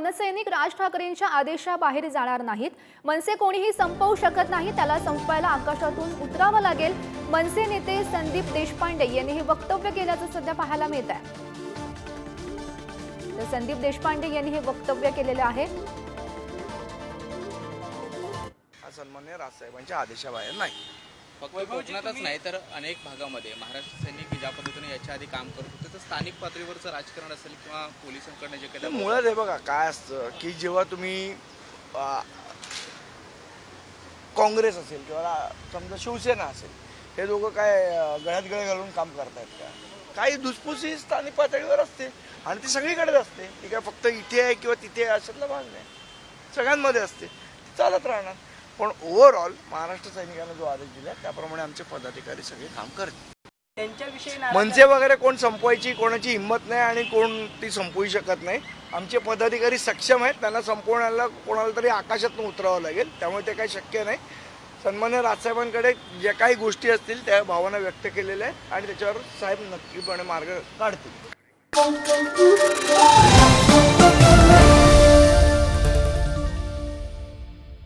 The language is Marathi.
मनसैनिक राज ठाकरेंच्या आदेशाबाहेर जाणार नाहीत. मनसे कोणीही संपवू शकत नाही त्याला संपवायला आकाशातून उतरावं लागेल. मनसे नेते संदीप देशपांडे यांनी हे वक्तव्य केल्याचं सध्या पाहायला मिळत आहे तर संदीप देशपांडे यांनी हे वक्तव्य केलेलं आहे. हा सन्मान्य राजसाहेबांच्या आदेशाबाहेर नाही. फक्त कोकणातच नाही तर अनेक भागामध्ये. महाराष्ट्र सैनिक ज्या पद्धतीने याच्या आधी काम करत होते तर स्थानिक पातळीवरचं राजकारण असेल किंवा पोलिसांकडनं जे काही मुळात हे बघा काय असतं की जेव्हा तुम्ही काँग्रेस असेल किंवा समजा शिवसेना असेल हे दोघं काय गळ्यात गळे घालून काम करतायत का? काही धुसफुसी स्थानिक पातळीवर असते आणि ती सगळीकडेच असते. ती काय फक्त इथे आहे किंवा तिथे आहे अशातला भाग नाही. सगळ्यांमध्ये असते. ती चालत राहणार. पण ओव्हरऑल महाराष्ट्र सैनिकांना जो आदेश दिला त्याप्रमाणे आमचे पदाधिकारी सगळे काम करतील नाराज मनसे वगैरे कोण संपवायची कोणाची हिंमत नाही आणि कोण ती संपवू शकत नाही. आमचे पदाधिकारी सक्षम आहेत त्यांना संपवण्याला कोणाला तरी आकाशातून उतरावं लागेल त्यामुळे ते काही शक्य नाही. सन्मान्य राजसाहेबांकडे ज्या काही गोष्टी असतील त्या भावना व्यक्त केलेल्या आहेत आणि त्याच्यावर साहेब नक्कीपणे मार्ग काढतील.